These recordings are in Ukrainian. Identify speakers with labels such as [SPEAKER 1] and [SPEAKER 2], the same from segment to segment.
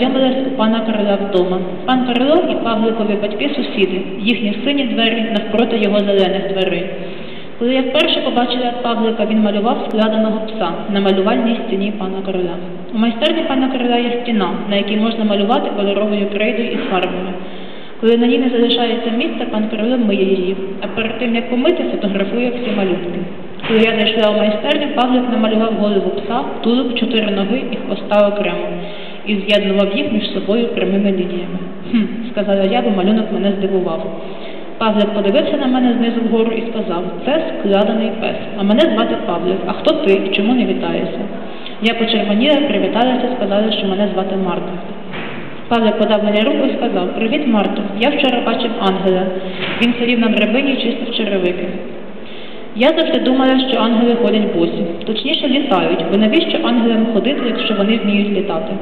[SPEAKER 1] Познайомилась у пана Короля вдома. Пан Кирило і Павликові батьки сусіди, їхні сині двері навпроти його зелених дверей. Коли я вперше побачила Павлика, він малював складеного пса на малювальній стіні пана короля. У майстерні пана короля є стіна, на якій можна малювати кольоровою крейдою і фарбами. Коли на ній не залишається місця, пан король миє її, а перед тим як помити, фотографує всі малюнки. Коли я зайшла в майстерню, Павлик намалював голову пса, тулуб, чотири ноги і хвоста окремо і з'єднував їх між собою прямими лініями. Хм, сказала я, бо малюнок мене здивував. Павлик подивився на мене знизу вгору і сказав, це складений пес, а мене звати Павлик. А хто ти і чому не вітаєшся? Я почервоніла, привіталася, сказала, що мене звати Марта. Павлик подав мені руку і сказав, Привіт, Марто. Я вчора бачив ангела. Він сидів на драбині і чистив черевики. Я завжди думала, що ангели ходять босі, точніше літають, бо навіщо ангелам ходити, якщо вони вміють літати?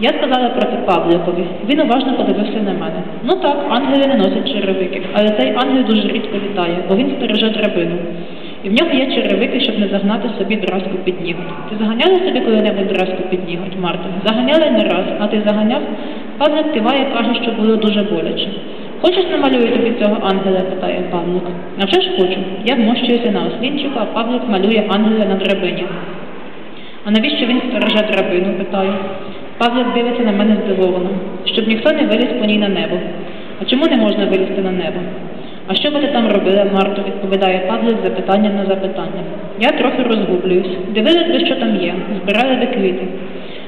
[SPEAKER 1] Я сказала про це Павликові. Він уважно подивився на мене. Ну так, ангели не носять черевики, але цей ангел дуже рідко літає, бо він стереже драбину. І в нього є черевики, щоб не загнати собі дразку під ніготь. Ти заганяла собі коли-небудь дразку під ніготь, Марта? Заганяла не раз, а ти заганяв? Павлик киває, каже, що було дуже боляче. Хочеш намалюю тобі цього ангела? питає Павлик. А ж хочу. Я вмощуюся на ослінчику, а Павлик малює ангела на драбині. А навіщо він стереже драбину? питаю. Павлик дивиться на мене здивовано, щоб ніхто не виліз по ній на небо. А чому не можна вилізти на небо? А що би ти там робила, Марто? відповідає Павлик запитання на запитання. Я трохи розгублююсь. Дивились би, що там є, збирали би квіти.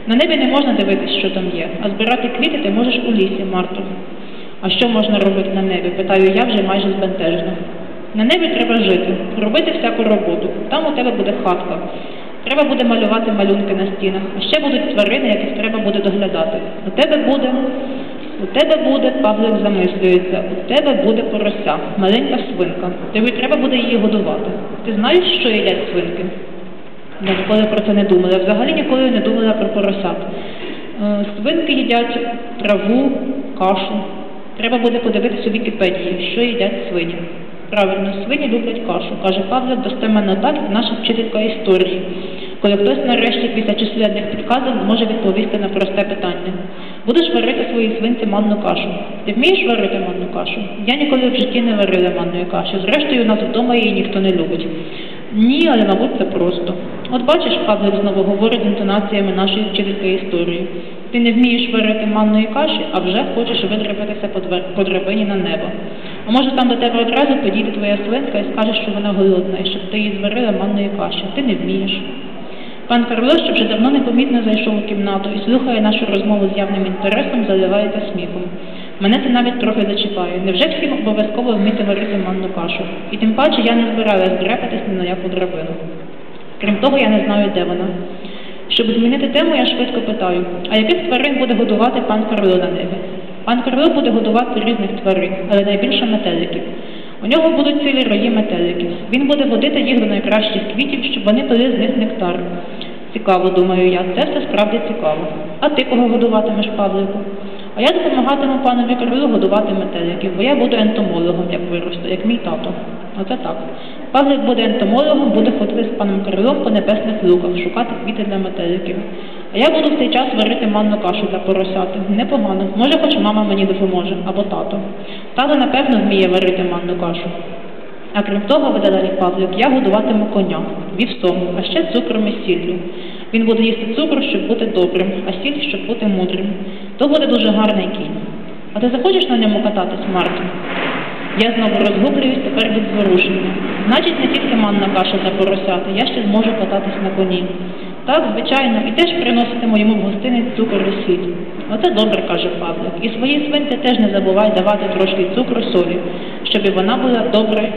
[SPEAKER 1] На небі не можна дивитись, що там є, а збирати квіти ти можеш у лісі, Марто. А що можна робити на небі? питаю я вже майже збентежно. На небі треба жити, робити всяку роботу. Там у тебе буде хатка. Треба буде малювати малюнки на стінах, а ще будуть тварини, яких треба буде доглядати. У тебе буде, у тебе буде, Павлик замислюється, у тебе буде порося, маленька свинка. Тобі треба буде її годувати. Ти знаєш, що їдять свинки? Я ніколи про це не думала. Взагалі ніколи не думала про поросят. Е, Свинки їдять траву, кашу. Треба буде подивитися у Вікіпедії, що їдять свині. Правильно, свині люблять кашу, каже Павлик достеменно так, наша вчителька історії, коли хтось нарешті після численних підказів може відповісти на просте питання. Будеш варити своїй свинці манну кашу. Ти вмієш варити манну кашу? Я ніколи в житті не варила манної каші. Зрештою, у нас вдома її ніхто не любить. Ні, але, мабуть, це просто. От бачиш, Павлик знову говорить з інтонаціями нашої вчительки історії. Ти не вмієш варити манної каші, а вже хочеш видрапатися по, драбині на небо. А може там до тебе одразу підійде твоя свинка і скаже, що вона голодна, і щоб ти їй зварила манної каші. Ти не вмієш. Пан Карло, що вже давно непомітно зайшов у кімнату і слухає нашу розмову з явним інтересом, заливається сміхом. Мене це навіть трохи зачіпає. Невже всім обов'язково вміти варити манну кашу? І тим паче я не збиралась дрепатись ні на яку драбину. Крім того, я не знаю, де вона. Щоб змінити тему, я швидко питаю, а яких тварин буде годувати пан Карло на небі? Пан Карло буде годувати різних тварин, але найбільше метеликів. У нього будуть цілі рої метеликів. Він буде водити їх до найкращих квітів, щоб вони пили з них нектар. Цікаво, думаю я, це все справді цікаво. А ти кого годуватимеш, Павлику? А я допомагатиму панові Карлу годувати метеликів, бо я буду ентомологом, як виросту, як мій тато. Оце так. Павлик буде ентомологом, буде ходити з паном Кирилом по небесних луках, шукати квіти для метеликів. А я буду в цей час варити манну кашу для поросяти. Непогано. Може, хоч мама мені допоможе, або тато. Тато, напевно, вміє варити манну кашу. А крім того, веде далі Павлик, я годуватиму коня, вівсом, а ще цукром і сіллю. Він буде їсти цукру, щоб бути добрим, а сіль, щоб бути мудрим. То буде дуже гарний кінь. А ти захочеш на ньому кататись, Марто? Я знову розгублююсь тепер від зворушення. Значить, не тільки манна каша для поросяти, я ще зможу кататись на коні. Так, звичайно, і теж приноситиму йому в гостиниць цукор і сіль. Оце добре, каже Павлик. І своїй свинці теж не забувай давати трошки цукру солі, щоб вона була добре